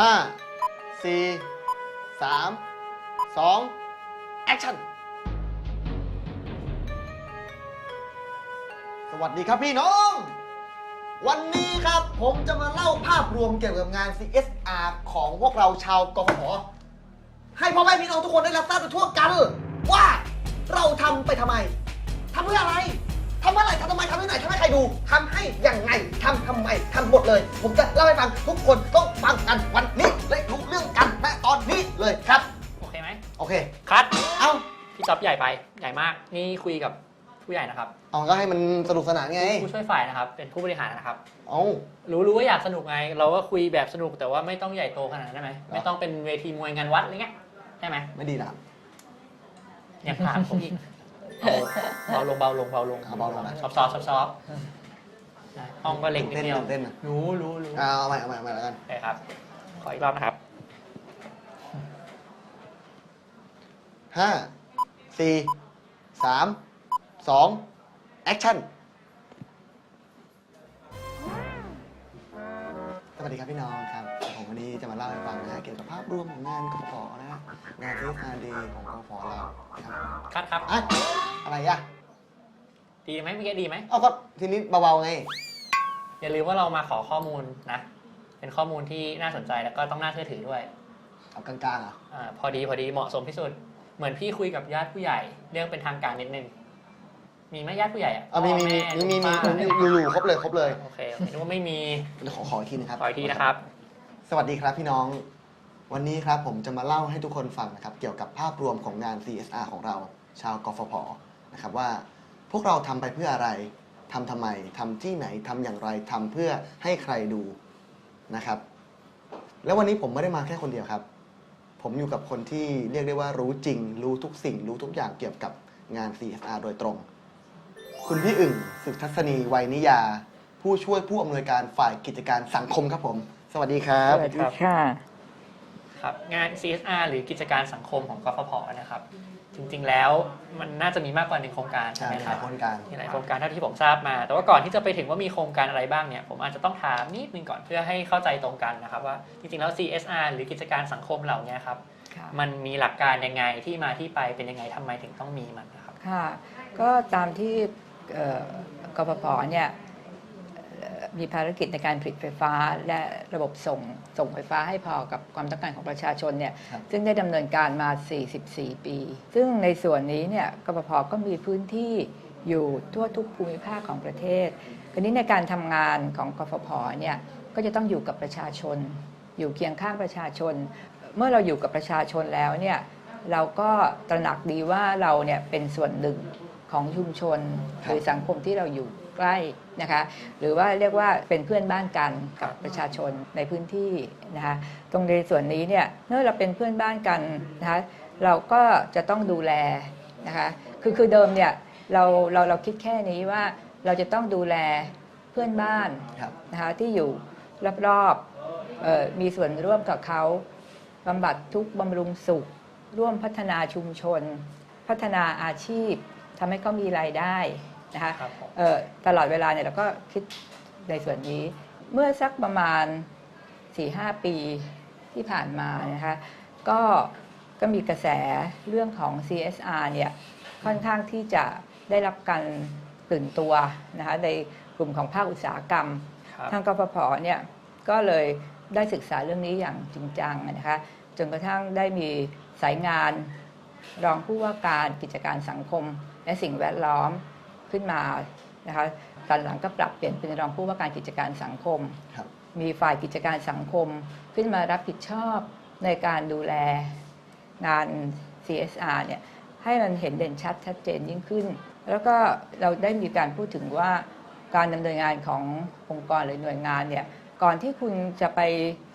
ห้าสี่สามสองแอคชั่น สวัสดีครับพี่น้อง วันนี้ครับผมจะมาเล่าภาพรวมเกี่ยวกับงาน CSR ของพวกเราชาวกฟผให้พ่อแม่พี่น้องทุกคนได้รับทราบกันทั่วกัน ว่าเราทำไปทำไมทำเพื่ออะไร ทำเมื่อไหร่ทำทำไมทำที่ไหนทำให้ใครดูทำให้ยังไงทำทำไมทำหมดเลย ผมจะเล่าให้ฟังทุกคนต้องฟังกันวันนี้และรู้เรื่องกันณตอนนี้เลยครับ โอเคไหมโอเค คัดเอ้าพี่จ๊อบใหญ่ไปใหญ่มาก นี่คุยกับผู้ใหญ่นะครับเอาก็ให้มันสนุกสนานไงผู้ช่วยฝ่ายนะครับ เป็นผู้บริหารนะครับ เอารู้รู้ว่าอยากสนุกไง เราก็คุยแบบสนุกแต่ว่าไม่ต้องใหญ่โตขนาดนั้นได้ไหมไม่ต้องเป็นเวทีมวยงานวัดอะไรเงี้ยใช่ไหมไม่ดีนะอย่างถามผมอีก เอาเบาลงเบาลงเบาลงเอาเบาลงนะ ซอฟซอฟซอฟซอฟห้องก็เล็กนิดเต้นเดียวเต้นนะรู้รู้รู้เอาเอาใหม่เอาใหม่เอาใหม่แล้วกันโอเคครับ ขออีกรอบนะครับห้าสี่สามสองแอคชั่นสวัสดีครับพี่น้องครับผมวันนี้จะมาเล่าให้ฟังนะฮะเกี่ยวกับภาพรวมของงานก ฟผนะฮะงาน CSRD ของกฟผเราครับคัดครับ อะอะไรอะดีไหมเมื่อกี้ดีไหม เอาก็ทีนี้เบาๆไง อย่าลืมว่าเรามาขอข้อมูลนะ เป็นข้อมูลที่น่าสนใจแล้วก็ต้องน่าเชื่อถือด้วยเอากลางๆอะอาพอดีพอดีเหมาะสมที่สุด เหมือนพี่คุยกับญาติผู้ใหญ่ เรื่องเป็นทางการนิดนึง มีไหมญาติผู้ใหญ่อะเอามีมีมีพ่อมีแมีมีลุงป้าอยู่อยู่ครบเลยครบเลยโอเคโอเคนึกว่าไม่มีเดี๋ยวขอขออีกทีนะครับ ขออีกทีนะครับ สวัสดีครับพี่น้อง วันนี้ครับผมจะมาเล่าให้ทุกคนฟังนะครับเกี่ยวกับภาพรวมของงาน CSR ของเราชาวกฟผนะครับว่า พวกเราทำไปเพื่ออะไรทำทำไมทำที่ไหนทำอย่างไรทำเพื่อให้ใครดูนะครับ แล้ววันนี้ผมไม่ได้มาแค่คนเดียวครับ ผมอยู่กับคนที่เรียกได้ว่ารู้จริง รู้ทุกสิ่ง รู้ทุกอย่างเกี่ยวกับงาน CSR โดยตรง คุณพี่อึ่งสุทัศนีวัยนิยา ผู้ช่วยผู้อำนวยการฝ่ายกิจการสังคมครับผม สวัสดีครับ สวัสดีค่ะ ครับงาน CSR หรือกิจการสังคมของกฟผนะครับ จริงๆแล้วมันน่าจะมีมากกว่าหนึ่งโครงการใช่ใช่ไหมมีคหรัลาบยโครงการมีหลายโครงการเท่าที่ผมทราบมา แต่ว่าก่อนที่จะไปถึงว่ามีโครงการอะไรบ้างเนี่ยผมอาจจะต้องถามนิดนึงก่อนเพื่อให้เข้าใจตรงกันนะครับว่าจริงๆแล้ว CSR หรือกิจการสังคมเหล่านี้ครับค่ะมันมีหลักการยังไงที่มาที่ไปเป็นยังไงทำไมถึงต้องมีมันนะครับค่ะก็ตามที่เอ่อกฟผเนี่ยเอ่อ มีภารกิจในการผลิตไฟฟ้า และระบบส่งส่งไฟฟ้าให้พอกับความต้องการของประชาชนเนี่ยครับซึ่งได้ดำเนินการมา 44 ปี ซึ่งในส่วนนี้เนี่ยกฟผก็มีพื้นที่อยู่ทั่วทุกภูมิภาคของประเทศคราวนี้ในการทำงานของกฟผเนี่ยก็จะต้องอยู่กับประชาชน อยู่เคียงข้างประชาชน เมื่อเราอยู่กับประชาชนแล้วเนี่ยเราก็ตระหนักดีว่าเราเนี่ยเป็นส่วนหนึ่งของชุมชนครับหรือสังคมที่เราอยู่ ใกล้นะคะหรือว่าเรียกว่าเป็นเพื่อนบ้านกันกับประชาชนในพื้นที่นะคะตรงในส่วนนี้เนี่ยเมื่อเราเป็นเพื่อนบ้านกันนะคะเราก็จะต้องดูแลนะคะคือคือเดิมเนี่ยเราเราเราคิดแค่นี้ว่าเราจะต้องดูแลเพื่อนบ้านครับนะคะที่อยู่รอบๆเอ่อมีส่วนร่วมกับเขาบำบัดทุกข์บำรุงสุข ร่วมพัฒนาชุมชน พัฒนาอาชีพทำให้เขามีรายได้ นะคะครับผม เอ่อตลอดเวลาเนี่ยเราก็คิดในส่วนนี้ เมื่อสักประมาณ 4-5 ปีที่ผ่านมานะคะก็ก็มีกระแสเรื่องของ CSR เนี่ยค่อนข้างที่จะได้รับการตื่นตัวนะคะในกลุ่มของภาคอุตสาหกรรม ครับ ทางกฟผเนี่ยก็เลยได้ศึกษาเรื่องนี้อย่างจริงจังนะคะจนกระทั่งได้มีสายงาน รองผู้ว่าการกิจการสังคมและสิ่งแวดล้อม ขึ้นมานะคะตอนหลังก็ปรับเปลี่ยนเป็นรองผู้ว่าการกิจการสังคมครับมีฝ่ายกิจการสังคมขึ้นมารับผิดชอบในการดูแลงาน CSR เนี่ยให้มันเห็นเด่นชัดชัดเจนยิ่งขึ้น แล้วก็เราได้มีการพูดถึงว่าการดำเนินงานขององค์กรหรือหน่วยงานเนี่ยก่อนที่คุณจะไป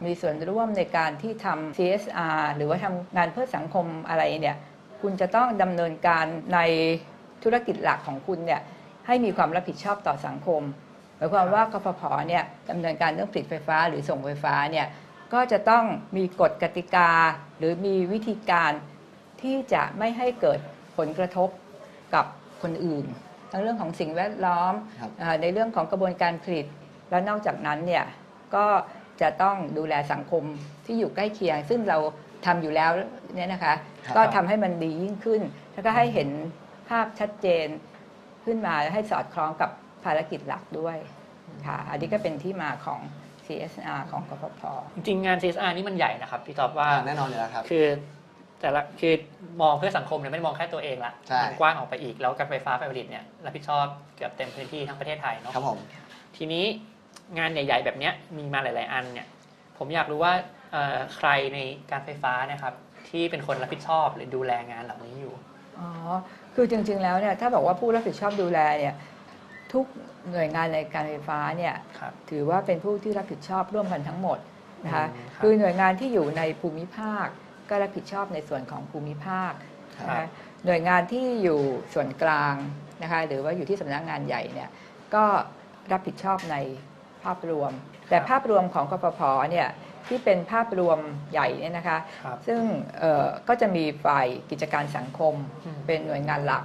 มีส่วนร่วมในการที่ทำ CSR หรือว่าทำงานเพื่อสังคมอะไรเนี่ยคุณจะต้องดำเนินการใน ธุรกิจหลักของคุณเนี่ยให้มีความรับผิดชอบต่อสังคมหมายความว่ากฟผเนี่ยดำเนินการเรื่องผลิตไฟฟ้าหรือส่งไฟฟ้าเนี่ยก็จะต้องมีกฎกติกา หรือมีวิธีการที่จะไม่ให้เกิดผลกระทบกับคนอื่น ทั้งเรื่องของสิ่งแวดล้อมครับเอ่อในเรื่องของกระบวนการผลิต แล้วนอกจากนั้นเนี่ยก็จะต้องดูแลสังคมที่อยู่ใกล้เคียง ซึ่งเราทำอยู่แล้วเนี่ยนะคะครับก็ทำให้มันดียิ่งขึ้น แล้วก็ให้เห็น ภาพชัดเจนขึ้นมาให้สอดคล้องกับภารกิจหลักด้วยค่ะ อันนี้ก็เป็นที่มาของ CSR ของกฟผจริงๆงาน CSR นี่มันใหญ่นะครับพี่ต๊อบว่าอ่าแน่นอนอยู่แล้วครับคือแต่ละคือมองเพื่อสังคมเนี่ยไม่ได้มองแค่ตัวเองละใช่มันกว้างออกไปอีกแล้วการไฟฟ้าฝ่ายผลิตเนี่ยรับผิดชอบเกือบเต็มพื้นที่ทั้งประเทศไทยเนาะครับผมทีนี้งานใหญ่ ๆ แบบเนี้ยมีมาหลาย ๆ อันเนี่ยผมอยากรู้ว่าเอ่อใครในการไฟฟ้าเนะครับที่เป็นคนรับผิดชอบหรือดูแลงานเหล่านี้อยู่อ๋อ คือจริง ๆ แล้วเนี่ยถ้าบอกว่าผู้รับผิดชอบดูแลเนี่ยทุกหน่วยงานในการไฟฟ้าเนี่ยครับถือว่าเป็นผู้ที่รับผิดชอบร่วมกันทั้งหมดนะคะอืมครับคือหน่วยงานที่อยู่ในภูมิภาค ก็รับผิดชอบในส่วนของภูมิภาคครับ นะคะหน่วยงานที่อยู่ส่วนกลางนะคะหรือว่าอยู่ที่สำนักงานใหญ่เนี่ยก็รับผิดชอบในภาพรวม แต่ภาพรวมของกฟผเนี่ยที่เป็นภาพรวมใหญ่เนี่ยนะคะ ครับซึ่งเอ่อก็จะมีฝ่ายกิจการสังคมอืม เป็นหน่วยงานหลัก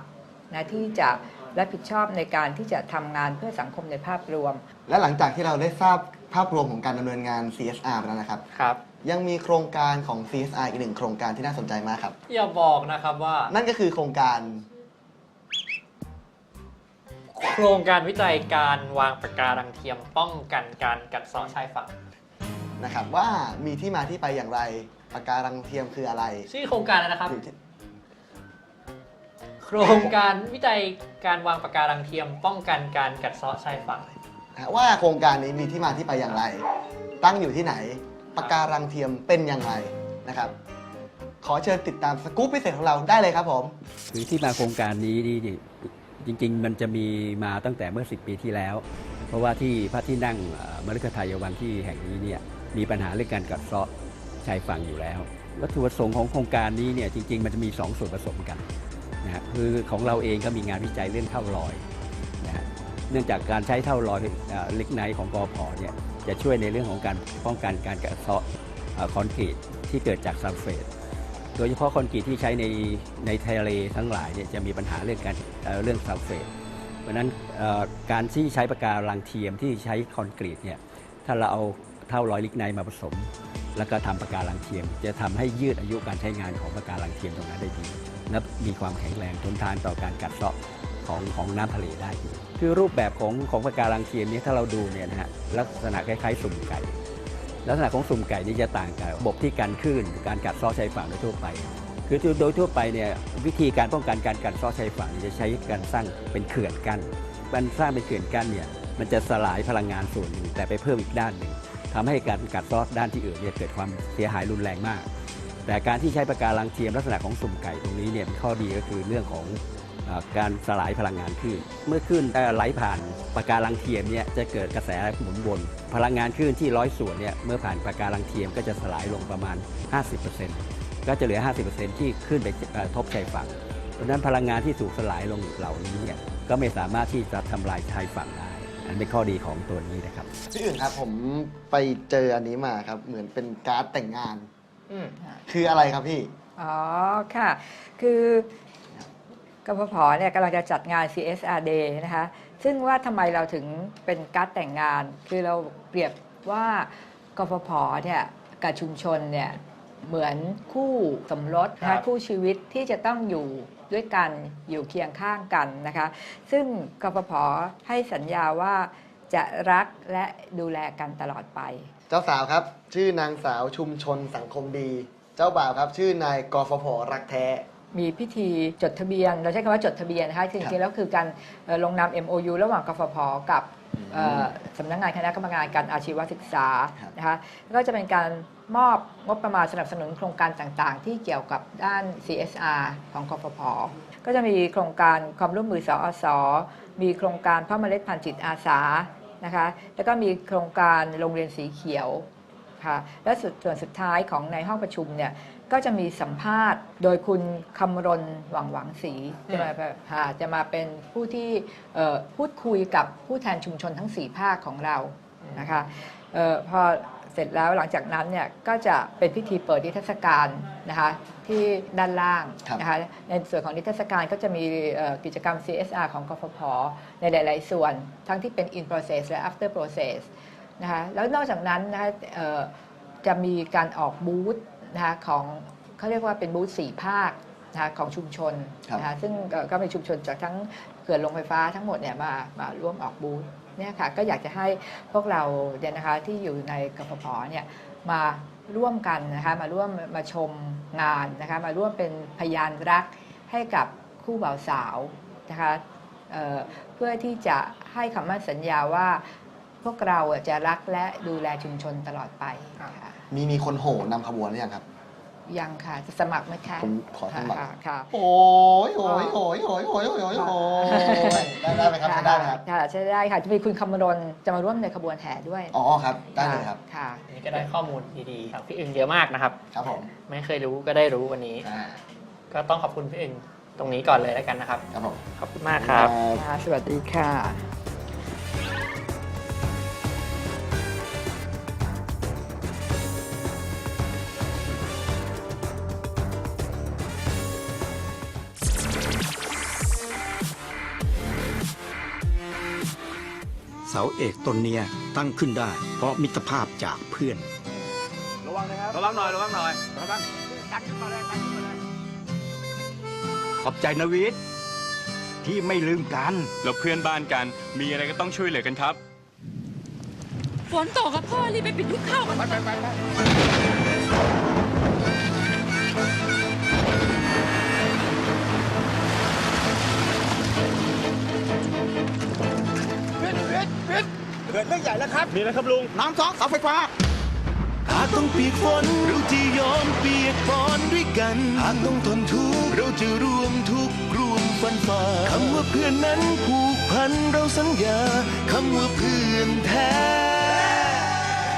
นะที่จะรับผิดชอบในการที่จะทำงานเพื่อสังคมในภาพรวม และหลังจากที่เราได้ทราบภาพรวมของการดำเนินงาน CSR ไปแล้วนะครับ ครับ ยังมีโครงการของ CSR อีกหนึ่งโครงการที่น่าสนใจมากครับ อย่าบอกนะครับว่า นั่นก็คือโครงการ โครงการวิจัยการวางปะการังเทียมป้องกันการกัดเซาะชายฝั่ง นะครับว่ามีที่มาที่ไปอย่างไรปะการังเทียมคืออะไรชื่อโครงการอะไรนะครับ อยู่ที่โครงการวิจัยการวางปะการังเทียมป้องกันการกัดเซาะชายฝั่ง นะฮะว่าโครงการนี้มีที่มาที่ไปอย่างไร ตั้งอยู่ที่ไหนปะการังเทียมเป็นอย่างไรนะครับ ขอเชิญติดตามสกู๊ปพิเศษของเราได้เลยครับผม คือที่มาโครงการนี้นี่ จริงๆ มันจะมีมาตั้งแต่เมื่อ 10 ปีที่แล้ว เพราะว่าที่พระที่นั่งมฤคทายวันที่แห่งนี้เนี่ยมีปัญหาเรื่องการกัดเซาะชายฝั่งอยู่แล้ว วัตถุประสงค์ของโครงการนี้เนี่ยจริง ๆ มันจะมี 2 ส่วนผสมกันนะฮะคือของเราเองก็มีงานวิจัยเรื่องเท่าลอยนะฮะเนื่องจากการใช้เท่าลอยเล็กไนของกอพอเนี่ยจะช่วยในเรื่องของการป้องกันการกัดเซาะคอนกรีตที่เกิดจากซัลเฟต โดยเฉพาะคอนกรีตที่ใช้ในในทะเลทั้งหลายเนี่ยจะมีปัญหาเรื่องการเอ่อเรื่องซัลเฟตเพราะนั้นการที่ใช้ปะการังเทียมที่ใช้คอนกรีตเนี่ยถ้าเราเอาเท่าลอยลิกไนมาผสม แล้วก็ทำปะการังเทียม จะทำให้ยืดอายุการใช้งานของปะการังเทียมตรงนั้นได้ดีและมีความแข็งแรงทนทานต่อการกัดเซาะของของน้ำทะเลได้ คือรูปแบบของของปะการังเทียมเนี้ถ้าเราดูเนี่ยนะฮะลักษณะคล้ายๆสุ่มไก่ ลักษณะของสุ่มไก่นี่จะต่างกับระบบที่กันคลื่นการกัดซาะชายฝั่งโดยทั่วไป คือโดยทั่วไปเนี่ยวิธีการป้องกันการกัดซาะชายฝั่งจะใช้การสร้างเป็นเขื่อนกั้นมันสร้างเป็นเขื่อนกั้นเนี่ยมันจะสลายพลังงานส่วนหนึ่งแต่ไปเพิ่มอีกด้านหนึ่งทำให้การกัดซาะด้านที่อื่นเนี่ยเกิดความเสียหายรุนแรงมาก แต่การที่ใช้ปะการังเทียมลักษณะของสุ่มไก่ตรงนี้เนี่ยข้อดีก็คือเรื่องของ การสลายพลังงานคลื่น เมื่อคลื่นเอ่อไหลผ่านปะการังเทียมเนี่ยจะเกิดกระแสหมุนวน พลังงานคลื่นที่ร้อยส่วนเนี่ยเมื่อผ่านปะการังเทียมก็จะสลายลงประมาณ 50%ก็จะเหลือ 50%ที่ขึ้นไปเอ่อทบชายฝั่ง เพราะฉะนั้นพลังงานที่ถูกสลายลงเหล่านี้เนี่ยก็ไม่สามารถที่จะทำลายชายฝั่งได้ อันเป็นข้อดีของตัวนี้นะครับพี่อื่นครับผมไปเจออันนี้มาครับเหมือนเป็นการ์ดแต่งงานอืมคืออะไรครับพี่ อ๋อค่ะ คือ กพพเนี่ยกำลังจะจัดงาน CSR Day นะคะซึ่งว่าทำไมเราถึงเป็นการ์ดแต่งงาน คือเราเปรียบว่ากพพเนี่ยกับชุมชนเนี่ยเหมือนคู่สมรสนะครัคะบ คู่ชีวิตที่จะต้องอยู่ด้วยกันอยู่เคียงข้างกันนะคะ ซึ่งกพพให้สัญญาว่าจะรักและดูแลกันตลอดไป เจ้าสาวครับ ชื่อนางสาวชุมชนสังคมดี เจ้าบ่าวครับ ชื่อนายกฟผรักแท้ มีพิธีจดทะเบียน เราใช้คำว่าจดทะเบียนนะคะจริงๆแล้วคือการเอ่อลงนาม MOU ระหว่างกฟผกับเอ่อสำนักงานคณะกรรมการการอาชีวศึกษาครับนะคะแล้วก็จะเป็นการมอบงบประมาณสนับสนุนโครงการต่างๆ ที่เกี่ยวกับด้าน CSR ของกฟผก็จะมีโครงการความร่วมมือสอสมีโครงการเพ่อเมล็ดพันธุ์จิตอาสานะคะแล้วก็มีโครงการโรงเรียนสีเขียว ค่ะและสุดส่วนสุดท้ายของในห้องประชุมเนี่ยก็จะมีสัมภาษณ์ โดยคุณคำรณหวังหวังศรีจะมาแบบค่ะจะมาเป็นผู้ที่เอ่อพูดคุยกับผู้แทนชุมชนทั้ง 4 ภาคของเรานะคะเออพอเสร็จแล้วหลังจากนั้นเนี่ยก็จะเป็นพิธีเปิดนิทรรศการนะคะที่ด้านล่างครับนะคะในส่วนของนิทรรศการก็จะมีเอ่อกิจกรรม CSR ของกฟผในหลาย ๆ ส่วน ทั้งที่เป็น in process และ after process นะคะแล้วนอกจากนั้นนะคะเอ่อจะมีการออกบูธนะคะของเขาเรียกว่าเป็นบูธสี่ภาคนะคะของชุมชนครับนะคะซึ่งเอ่อก็เป็นชุมชนจากทั้งเขื่อนโรงไฟฟ้าทั้งหมดเนี่ยมามาร่วมออกบูธเนี่ยค่ะก็อยากจะให้พวกเราเนี่ยนะคะที่อยู่ในกฟผเนี่ยมาร่วมกันนะคะมาร่วมมาชมงานนะคะมาร่วมเป็นพยานรักให้กับคู่บ่าวสาวนะคะเอ่อเพื่อที่จะให้คำมั่นสัญญาว่า พวกเราจะรักและดูแลชุมชนตลอดไปมีมีคนโห่นำขบวนหรือยังครับ ยังค่ะจะสมัครไหมคะผมขอสมัคร ค่ะโอ้ยโอ้ยโอ้ยโอ้ยโอ้ยโอ้ยโอยได้ได้ไหมครับได้ครับใช่ได้ค่ะจะมีคุณคำมรนจะมาร่วมในขบวนแห่ด้วยอ๋อครับ ได้เลยครับค่ะนี่ก็ได้ข้อมูลดีๆจากพี่อึงเยอะมากนะครับ ครับผมไม่เคยรู้ก็ได้รู้วันนี้ ก็ต้องขอบคุณพี่อึงตรงนี้ก่อนเลยแล้วกันนะครับ ครับผมขอบคุณมากครับ สวัสดีค่ะาเอกต้นเนี้ยตั้งขึ้นได้ เพราะมิตรภาพจากเพื่อน ระวังนะครับ ระวังหน่อย ระวังหน่อยระวังตักขึ้นมาเลยตักขึ้นมาเลยขอบใจนะวิทย์ที่ไม่ลืมกัน เราเพื่อนบ้านกัน มีอะไรก็ต้องช่วยเหลือกันครับ ฝนตกกับพ่อรีบไปปิดยุ้งข้าวกันไปไปไปไป เกิดเรื่องใหญ่แล้วครับ มีอะไรครับลุง น้ำท้องเสาไฟฟ้า หากต้องเปียกฝนเราจะยอมเปียกฝนด้วยกัน หากต้องทนทุกข์เราจะร่วมทุกข์ร่วมฟันฝ่าคำว่าเพื่อนนั้นผูกพันเราสัญญาคำว่าเพื่อนแท้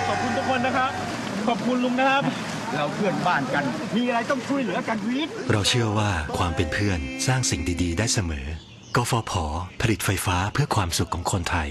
ขอบคุณทุกคนนะครับ ขอบคุณลุงนะครับ เราเพื่อนบ้านกัน มีอะไรต้องช่วยเหลือกันวิทย์ เราเชื่อว่าความเป็นเพื่อนสร้างสิ่งดีๆ ได้เสมอ กฟผ ผลิตไฟฟ้าเพื่อความสุขของคนไทย